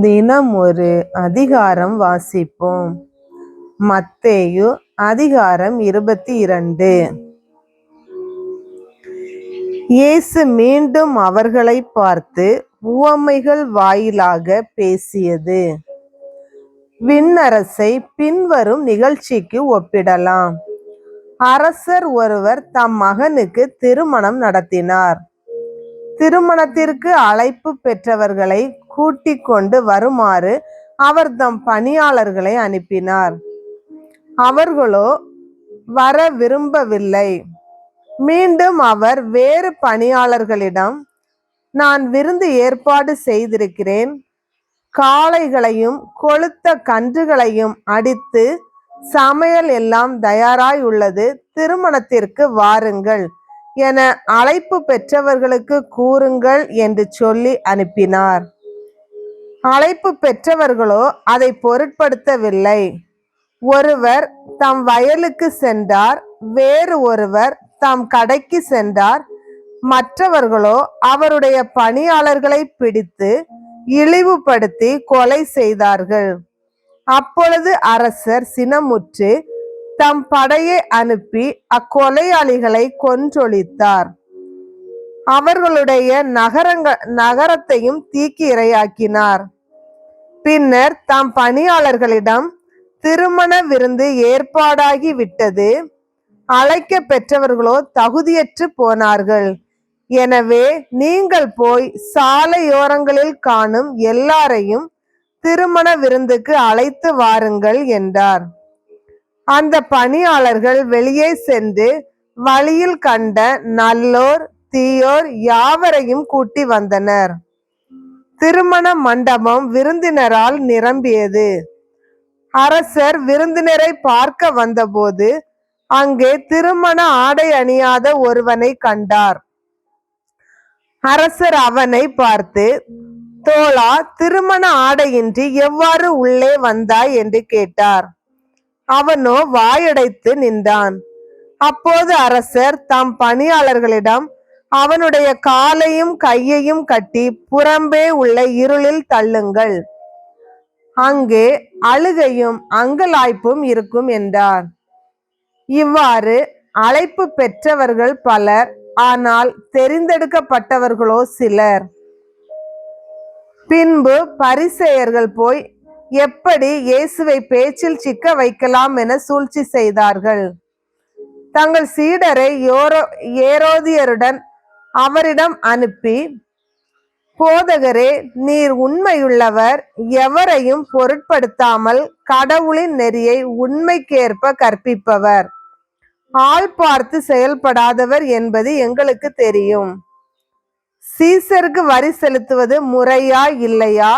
தினம் ஒரு அதிகாரம் வாசிப்போம். மத்தேயு அதிகாரம் இருபத்தி இரண்டு. இயேசு மீண்டும் அவர்களை பார்த்து உவமைகள் வாயிலாக பேசியது. விண்ணரசை பின்வரும் நிகழ்ச்சிக்கு ஒப்பிடலாம். அரசர் ஒருவர் தம் மகனுக்கு திருமணம் நடத்தினார். திருமணத்திற்கு அழைப்பு பெற்றவர்களை கூட்டிக் கொண்டு வருமாறு அவர் தம் பணியாளர்களை அனுப்பினார். அவர்களோ வர விரும்பவில்லை. மீண்டும் அவர் வேறு பணியாளர்களிடம் நான் விருந்து ஏற்பாடு செய்திருக்கிறேன். காளைகளையும் கொளுத்த கன்றுகளையும் அடித்து சமையல் எல்லாம் தயாராய் உள்ளது. திருமணத்திற்கு வாருங்கள். என அழைப்பு பெற்றவர்களுக்கு கூறுங்கள் என்று சொல்லி அனுப்பினார். அழைப்பு பெற்றவர்களோ அதை பொருட்படுத்தவில்லை. ஒருவர் தம் வயலுக்கு சென்றார் வேறு ஒருவர் தம் கடைக்கு சென்றார். மற்றவர்களோ அவருடைய பணியாளர்களை பிடித்து இழிவுபடுத்தி கொலை செய்தார்கள். அப்பொழுது அரசர் சினமுற்று தம் படையை அனுப்பி அக்கொலையாளிகளை கொன்றொழித்தார். அவர்களுடைய நகரங்க நகரத்தையும் தீக்கி இரையாக்கினார். பின்னர் தாம் பணியாளர்களிடம் திருமண விருந்து ஏற்பாடாகி விட்டது. அழைக்க பெற்றவர்களோ தகுதியற்று போனார்கள். எனவே நீங்கள் போய் சாலையோரங்களில் காணும் எல்லாரையும் திருமண விருந்துக்கு அழைத்து வாருங்கள் என்றார். அந்த பணியாளர்கள் வெளியே சென்று வழியில் கண்ட நல்லோர் தீயோர் யாவரையும் கூட்டி வந்தனர். திருமண மண்டபம் விருந்தினரால் நிரம்பியது. அரசர் விருந்தினரை பார்க்க வந்தபோது அங்கே திருமண ஆடை அணியாத ஒருவனை கண்டார். அரசர் அவனை பார்த்து தோழா திருமண ஆடையின்றி எவ்வாறு உள்ளே வந்தாய்? என்று கேட்டார். அவனோ வாயடைத்து நின்றான். அப்போது அரசர் தம் பணியாளர்களிடம் அவனுடைய காலையும் கையையும் கட்டி புறம்பே உள்ள இருளில் தள்ளுங்கள். அங்கே அழுகையும் அங்கலாய்ப்பும் இருக்கும் என்றார். இவ்வாறு அழைப்பு பெற்றவர்கள் பலர் ஆனால் தெரிந்தெடுக்கப்பட்டவர்களோ சிலர். பின்பு பரிசெயர்கள் போய் எப்படி இயேசுவை பேச்சில் சிக்க வைக்கலாம் என சூழ்ச்சி செய்தார்கள். தங்கள் சீடரை யோரோ ஏரோதியருடன் அவரிடம் அனுப்பி போதகரே நீர் உண்மையுள்ளவர் எவரையும் பொருட்படுத்தாமல் கடவுளின் நெறியை உண்மைக்கேற்ப கற்பிப்பவர். ஆள் பார்த்து செயல்படாதவர் என்பது எங்களுக்கு தெரியும். சீசருக்கு வரி செலுத்துவது முறையா இல்லையா?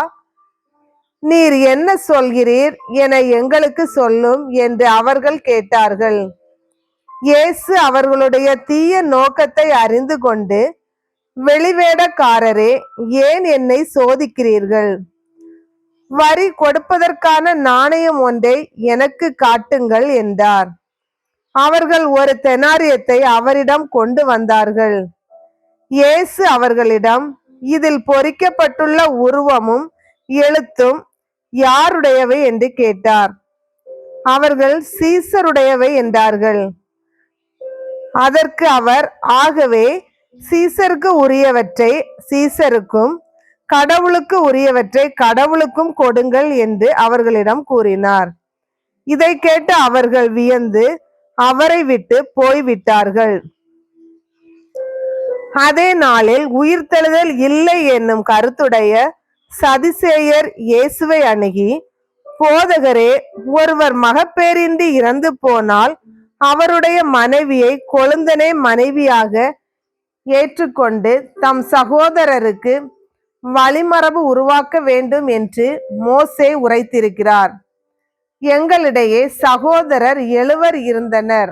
நீர் என்ன சொல்கிறீர் என எங்களுக்கு சொல்லும் என்று அவர்கள் கேட்டார்கள். இயேசு அவர்களுடைய தீய நோக்கத்தை அறிந்து கொண்டு வெளிவேடக்காரரே ஏன் என்னை சோதிக்கிறீர்கள்? வரி கொடுப்பதற்கான நாணயம் ஒன்றை எனக்கு காட்டுங்கள் என்றார். அவர்கள் ஒரு தெனாரியத்தை அவரிடம் கொண்டு வந்தார்கள். இயேசு அவர்களிடம் இதில் பொறிக்கப்பட்டுள்ள உருவமும் எழுத்தும் யாருடையவை என்று கேட்டார். அவர்கள் சீசருடையவை என்றார்கள். அதற்கு அவர் ஆகவே சீசருக்கு உரியவற்றை சீசருக்கும் கடவுளுக்கு உரியவற்றை கடவுளுக்கும் கொடுங்கள் என்று அவர்களிடம் கூறினார். இதை கேட்டு அவர்கள் வியந்து அவரை விட்டு போய்விட்டார்கள். அதே நாளில் உயிர்த்தெழுதல் இல்லை என்னும் கருத்துடைய சதிசேயர் இயேசுவை அணுகி போதகரே ஒருவர் மகப்பேரின்றி இறந்து போனால் அவருடைய மனைவியை கொழுந்தனே மனைவியாக ஏற்றுக்கொண்டு தம் சகோதரருக்கு வழிமரபு உருவாக்க வேண்டும் என்று மோசே உரைத்திருக்கிறார். எங்களிடையே சகோதரர் எழுவர் இருந்தனர்.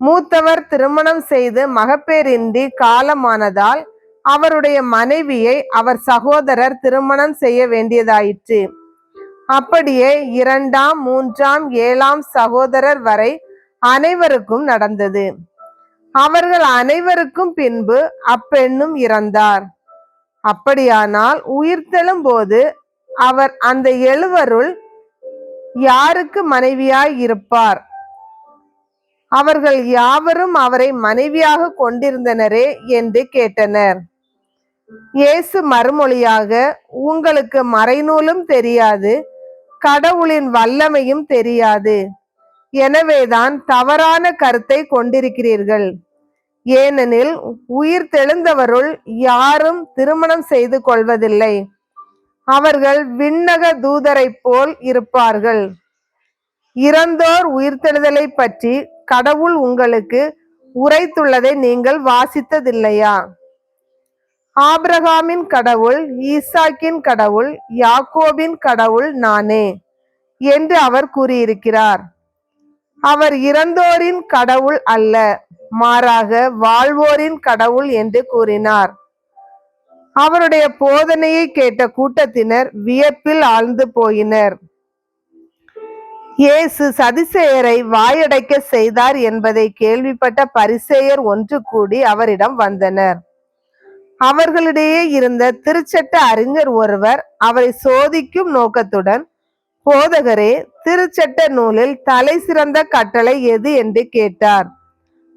மூத்தவர் திருமணம் செய்து மகப்பேரின்றி காலமானதால் அவருடைய மனைவியை அவர் சகோதரர் திருமணம் செய்ய வேண்டியதாயிற்று. அப்படியே இரண்டாம் மூன்றாம் ஏழாம் சகோதரர் வரை அனைவருக்கும் நடந்தது. அவர்கள் அனைவருக்கும் பின்பு அப்பெண்ணும் இறந்தார். அப்படியானால் உயிர்த்தெழும் போது அவர் அந்த எழுவருள் யாருக்கு மனைவியாய் இருப்பார்? அவர்கள் யாவரும் அவரை மனைவியாக கொண்டிருந்தனரே என்று கேட்டனர். இயேசு மறுமொழியாக உங்களுக்கு மறைநூலும் தெரியாது கடவுளின் வல்லமையும் தெரியாது. எனவேதான் தவறான கருத்தை கொண்டிருக்கிறீர்கள். ஏனெனில் உயிர் தெழுந்தவருள் யாரும் திருமணம் செய்து கொள்வதில்லை. அவர்கள் விண்ணக தூதரைப் போல் இருப்பார்கள். இறந்தோர் உயிர்த்தெழுதலை பற்றி கடவுள் உங்களுக்கு உரைத்துள்ளதை நீங்கள் வாசித்ததில்லையா? ஆபிரகாமின் கடவுள் ஈசாக்கின் கடவுள் யாக்கோபின் கடவுள் நானே என்று அவர் கூறியிருக்கிறார். அவர் இறந்தோரின் கடவுள் அல்ல மாறாக வாழ்வோரின் கடவுள் என்று கூறினார். அவருடைய போதனையை கேட்ட கூட்டத்தினர் வியப்பில் ஆழ்ந்து போயினர். இயேசு சதிசேயரை வாயடைக்க செய்தார் என்பதை கேள்விப்பட்ட பரிசேயர் ஒன்று கூடி அவரிடம் வந்தனர். அவர்களிடையே இருந்த திருச்சட்ட அறிஞர் ஒருவர் அவரை சோதிக்கும் நோக்கத்துடன் போதகரே திருச்சட்ட நூலில் தலை சிறந்த கட்டளை எது? என்று கேட்டார்.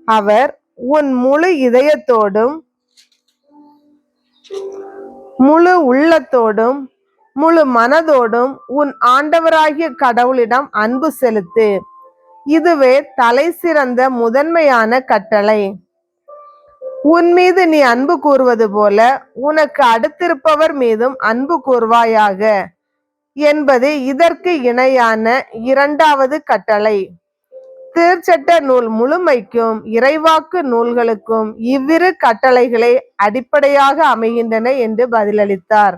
அவர் உன் முழு இதயத்தோடும் முழு உள்ளத்தோடும் முழு மனதோடும் உன் ஆண்டவராகிய கடவுளிடம் அன்பு செலுத்து. இதுவே தலை சிறந்த முதன்மையான கட்டளை. உன் மீது நீ அன்பு கூறுவது போல உனக்கு அடுத்திருப்பவர் மீதும் அன்பு கூறுவாயாக என்பது இதற்கு இணையான இரண்டாவது கட்டளை. திருச்சட்ட நூல் முழுமைக்கும் இறைவாக்கு நூல்களுக்கும் இவ்விரு கட்டளைகளை அடிப்படையாக அமைகின்றன என்று பதிலளித்தார்.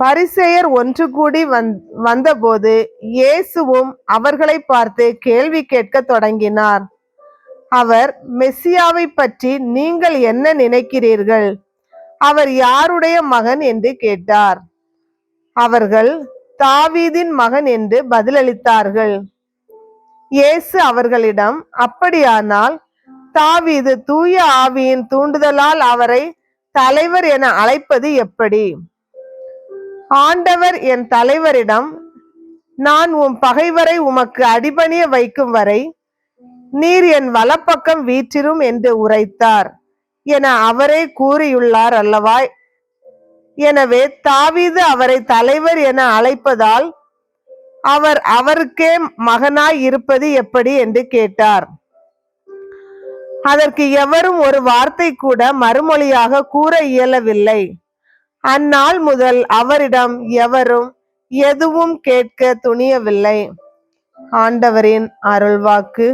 பரிசெயர் ஒன்று கூடி வந் வந்தபோது இயேசுவும் அவர்களை பார்த்து கேள்வி கேட்க தொடங்கினார். அவர் மெஸ்ஸியாவை பற்றி நீங்கள் என்ன நினைக்கிறீர்கள்? அவர் யாருடைய மகன் என்று கேட்டார். அவர்கள் தாவீதின் மகன் என்று பதிலளித்தார்கள். இயேசு அவர்களிடம் அப்படியானால் தாவீது தூய ஆவியின் தூண்டுதலால் அவரை தலைவர் என அழைப்பது எப்படி? ஆண்டவர் என் தலைவரிடம் நான் உன் பகைவரை உமக்கு அடிபணிய வைக்கும் வரை நீர் என் வலப்பக்கம் வீற்றிரும் என்று உரைத்தார். என அவரே கூறியுள்ளார் அல்லவா? எனவே தாவீது அவரை தலைவர் என அழைப்பதால் அவர் அவருக்கே மகனாய் இருப்பது எப்படி என்று கேட்டார். அதற்கு எவரும் ஒரு வார்த்தை கூட மறுமொழியாக கூற இயலவில்லை. அந்நாள் முதல் அவரிடம் எவரும் எதுவும் கேட்க துணியவில்லை. ஆண்டவரின் அருள்வாக்கு.